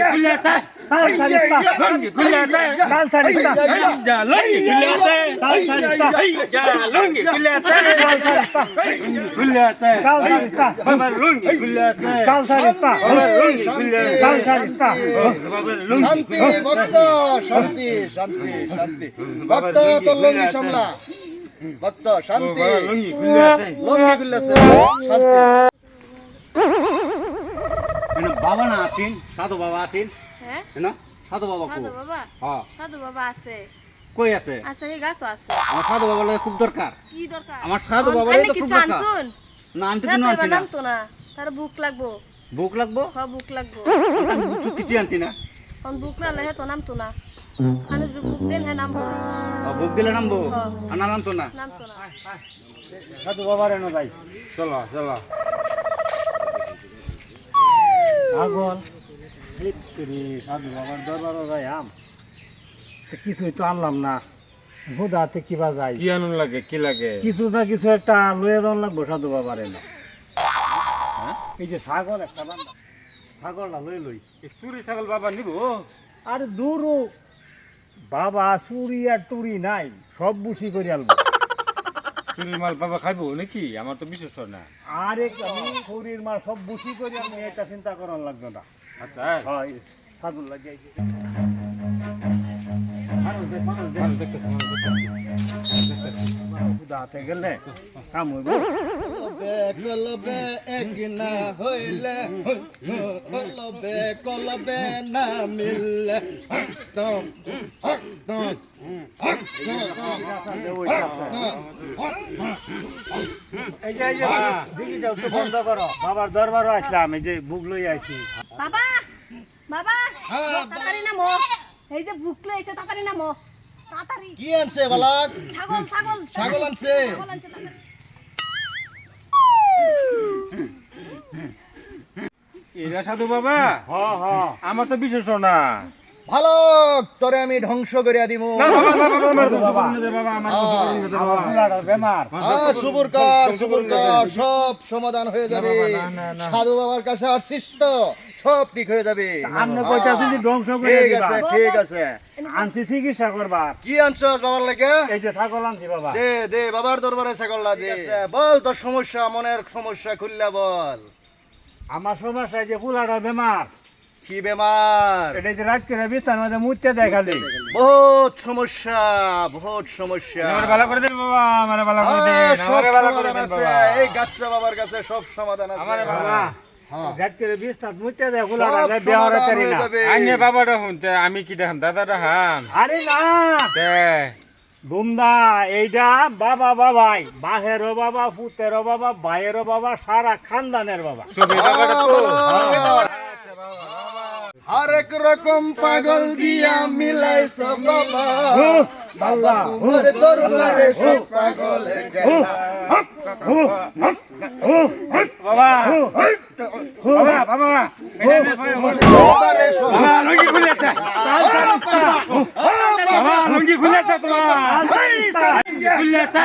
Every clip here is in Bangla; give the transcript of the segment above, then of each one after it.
ছাড়িস্তা লঙ্গি খুলেছে কাল ছাড়িস্তা যা লঙ্গি খুলেছে কাল ছাড়িস্তা যা লঙ্গি খুলেছে কাল ছাড়িস্তা খুলেছে কাল ছাড়িস্তা বাবার লঙ্গি খুলেছে কাল ছাড়িস্তা বাবার লঙ্গি খুলেছে কাল ছাড়িস্তা বাবার লঙ্গি শান্তি ভক্ত শান্তি শান্তি। শান্তি ভক্ত তোর লঙ্গি সামলা ভক্ত শান্তি লঙ্গি লঙ্গি খুললেছে শান্তি। বাবা না আছেন? সাধু বাবা আছেন? হ্যাঁ? না? সাধু বাবা সাধু বাবা? হ্যাঁ। সাধু বাবা আছে। কই আছে? আছে এই গাছও আছে। আমার সাধু বাবার লাগে খুব দরকার। কি দরকার? আমার সাধু বাবার তো কি খুব চান দরকার। শুন? না আনতে না কোনো তো না। নামতো না। তার বুক লাগবো। ভোগ লাগবো? হ বুক লাগবো। বুঝছ কিছু আনছি না। অন বুক না লেহে তো নামতো না। আমি যে বুক দেন হ্যাঁ নামবো। ও, ভোগ দিলে নামবো? হ্যাঁ। আনা নামতো না? নামতো না। সাধু বাবার এনে যাই। চলো চলো। ভিতরি সাধু বাবার দরবারও যাই আম তো কিছুই তো আনলাম না। হুদাতে কিবা যাই কি আনন্দ লাগে কি লাগে? কিছু না কিছু একটা লয়ে যাওয়ার লাগবো সাধু বাবার এনে এই যে ছাগল একটা বান্ধা ছাগলটা লই লই। এই চুরি ছাগল বাবা নিব? আরে দূরও। বাবা চুরি আর টুরি নাই সব বুসি করে আলবো চুরি মাল বাবা খাইবো নাকি? আমার তো বিশেষ না। আরে চুরির মাল সব বুসি করে আমি এটা চিন্তা করার লাগবে না। আচ্ছা হয় সাধুর লাগিয়ে হুদাতে গেলে কাম হইব কলবে কলবে এক না হইলে কলবে কলবে না মিললে একদম একদম বন্ধ করো। বাবার দরবারও আসলাম এই যে বুক লই আইছি। বাবা বাবা হ্যাঁ, তাড়াতাড়ি নামো। এই যে বুক এসে তাড়াতাড়ি নামো। তাড়াতাড়ি। কি আনছে বালাক? ছাগল ছাগল। ছাগল আনছে। ছাগল আনছে এরা সাধু বাবা? হ হ। আমার তো বিশেষ না। ভালো তোরে আমি ধ্বংস করিয়া দিব সুবুর কর সুবুর কর সব সমাধান হয়ে যাবে সাধু বাবার কাছে আর শিষ্ট সব ঠিক হয়ে যাবে ধ্বংস ঠিক আছে ঠিক আছে আনছি চিকিৎসা করবার কি আনছস বাবার লাগে এই যে ছাগল আনছি বাবা দে দে বাবার দরবারে ছাগলটা দে বল তোর সমস্যা মনের সমস্যা খুললা বল আমার সমস্যা এই যে পুলাটার বেমার কি বেমার? এটা যে রাত করে বিস্তার মধ্যে মুতে দেয় খালি। বহুত সমস্যা বহুত সমস্যা। ভালো করে দেন বাবা আমার ভালো করে দেন সব আমারে ভালো করে সমাধান আছে। এই গাচ্চা বাবার কাছে সব সমাধান আছে। আমারে বাবা হ্যাঁ। আমি কি দেখাম? হাম আরে না। এইটা বাবা বাবাই বাহেরও বাবা পুতেরও বাবা ভাইয়েরও বাবা সারা খানদানের বাবা। হরেক রকম পাগল দিয়া মিলাইছ বাবা। তোমার দরবারে সব পাগলে বাবা। বাবা বাবা। দরবারে সব বাবা লুঙ্গি খুলেছে। বাবা লুঙ্গি খুলেছে তোমার। খুলেছে।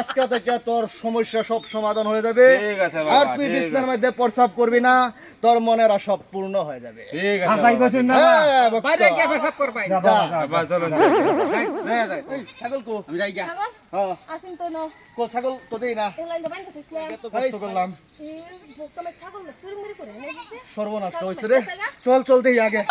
আজকে থেকে তোর সমস্যা সব সমাধান হয়ে যাবে। ঠিক আছে বাবা, আর তুই বিছনার মধ্যে প্রসাব করবি না তোর মনের সব পূর্ণ হয়ে যাবে। ঠিক আছে হাসাই বসুন না ভক্ত। যা বাবা, যা। বাবা চলো ছাগল কো। আমি যাই গা হ্যাঁ। আসুন তো ন কো ছাগল তো দেই না। এই লাইনটা বাইন্ধে দিছিলাম এত কষ্ট করলাম। এই ছাগল চুরি করে সর্বনাশ হয়েছে রে। চল চল দেই আগে।